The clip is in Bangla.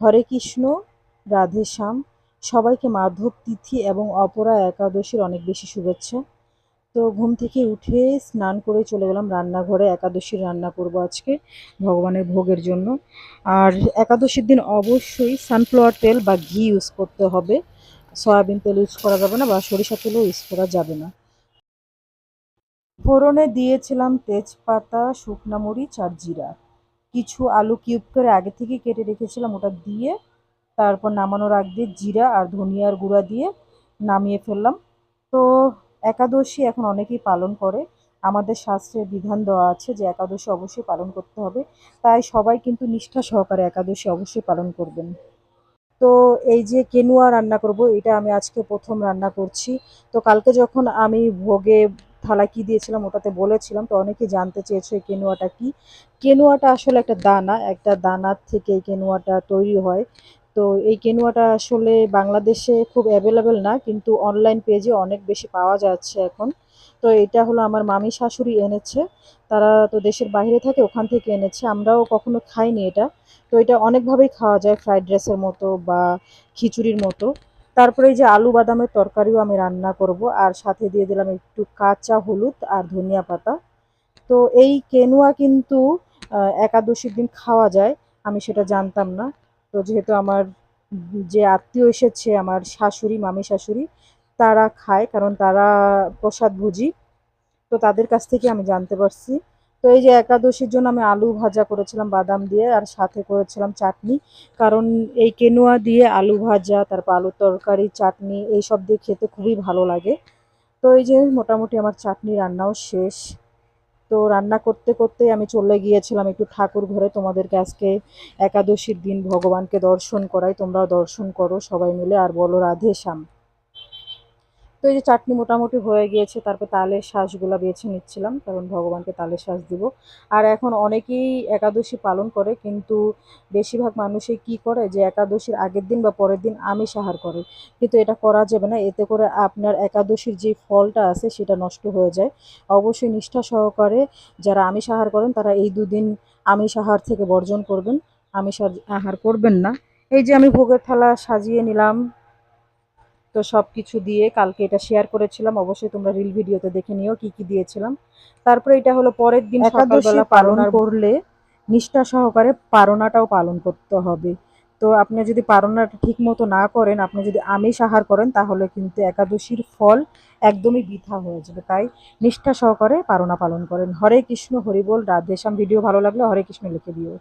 হরে কৃষ্ণ, রাধে শ্যাম, সবাইকে মাধব, তিথি এবং অপরা একাদশীর অনেক বেশি শুভেচ্ছা। তো ঘুম থেকে উঠে স্নান করে চলে গেলাম রান্নাঘরে। একাদশীর রান্না করব আজকে ভগবানের ভোগের জন্য। আর একাদশীর দিন অবশ্যই সানফ্লাওয়ার তেল বা ঘি ইউজ করতে হবে। সয়াবিন তেল ইউজ করা যাবে না বা সরিষা তেলও ইউজ করা যাবে না। ফোড়নে দিয়েছিলাম তেজপাতা, শুকনা মরিচ আর জিরা। কিছু আলু কিউব করে আগে থেকে কেটে রেখেছিলাম, ওটা দিয়ে তারপর নামানোর আগ দিয়ে জিরা আর ধনিয়ার গুঁড়া দিয়ে নামিয়ে ফেললাম। তো একাদশী এখন অনেকেই পালন করে। আমাদের শাস্ত্রে বিধান দেওয়া আছে যে একাদশী অবশ্যই পালন করতে হবে। তাই সবাই কিন্তু নিষ্ঠা সহকারে একাদশী অবশ্যই পালন করবেন। তো এই যে কেনুয়া রান্না করব, এটা আমি আজকে প্রথম রান্না করছি। তো কালকে যখন আমি ভোগে থালা কি দিয়েছিলাম ওটাতে বলেছিলাম, তো অনেকে জানতে চেয়েছে এই কেনুয়াটা কি। কেনুয়াটা আসলে একটা দানা, একটা দানার থেকে এই কেনুয়াটা তৈরি হয়। তো এই কেনুয়াটা আসলে বাংলাদেশে খুব অ্যাভেলেবেল না, কিন্তু অনলাইন পেজে অনেক বেশি পাওয়া যাচ্ছে এখন। তো এটা হলো আমার মামি শাশুড়ি এনেছে, তারা তো দেশের বাইরে থাকে ওখান থেকে এনেছে, আমরাও কখনো খাইনি এটা। তো এটা অনেকভাবেই খাওয়া যায় ফ্রাইড রাইসের মতো বা খিচুড়ির মতো। তারপরে এই যে আলু বাদামের তরকারিও আমি রান্না করব, আর সাথে দিয়ে দিলাম একটু কাঁচা হলুদ আর ধনিয়া পাতা। তো এই কেনুয়া কিন্তু একাদশীর দিন খাওয়া যায়, আমি সেটা জানতাম না। তো যেহেতু আমার যে আত্মীয় এসেছে, আমার শাশুড়ি, মামি শাশুড়ি, তারা খায়, কারণ তারা প্রসাদভোজী তো তাদের কাছ থেকে আমি জানতে পারছি। তো এই যে একাদশীর জন্য আমি আলু ভাজা করেছিলাম, বাদাম দিয়ে, আর সাথে করেছিলাম চাটনি। কারণ এই কেনুয়া দিয়ে আলু ভাজা, তারপর আলুর তরকারি, চাটনি, এইসব দিয়ে খেতে খুবই ভালো লাগে। তো এই যে মোটামুটি আমার চাটনি রান্নাও শেষ। তো রান্না করতে করতে আমি চলে গিয়েছিলাম একটু ঠাকুর ঘরে। তোমাদেরকে আজকে একাদশীর দিন ভগবানকে দর্শন করাই, তোমরাও দর্শন করো সবাই মিলে। আর বলো রাধে শ্যাম তো এই যে চাটনি মোটামুটি হয়ে গিয়েছে, তারপর তালের শ্বাসগুলা বেছে নিচ্ছিলাম, কারণ ভগবানকে তালের শ্বাস দিব। আর এখন অনেকেই একাদশী পালন করে, কিন্তু বেশিরভাগ মানুষই কি করে যে একাদশীর আগের দিন বা পরের দিন আমিষ আহার করে। কিন্তু এটা করা যাবে না, এতে করে আপনার একাদশীর যে ফলটা আছে সেটা নষ্ট হয়ে যায়। অবশ্যই নিষ্ঠা সহকারে যারা আমিষ আহার করেন, তারা এই দুদিন আমিষ আহার থেকে বর্জন করবেন। আমিষ আহার করবেন না। এই যে আমি ভোগের থালা সাজিয়ে নিলাম তো সব কিছু দিয়ে কালকে এটা শেয়ার করেছিলাম। অবশ্যই তোমরা রিল ভিডিওতে দেখে নিও কি কি দিয়েছিলাম। তারপরে এটা হলো পরের দিন সকালবেলা পালন করলে নিষ্ঠা সহকারে পারণাটাও পালন করতে হবে। তো আপনি যদি পারণাটা ঠিক মতো না করেন আপনি যদি আমিষ আহার করেন তাহলে কিন্তু একাদশীর ফল একদমই বৃথা হয়ে যাবে। তাই নিষ্ঠা সহকারে পারণা পালন করেন। হরে কৃষ্ণ হরিবোল রাধেশ্যাম ভিডিও ভালো লাগলে হরে কৃষ্ণ লিখে দিও।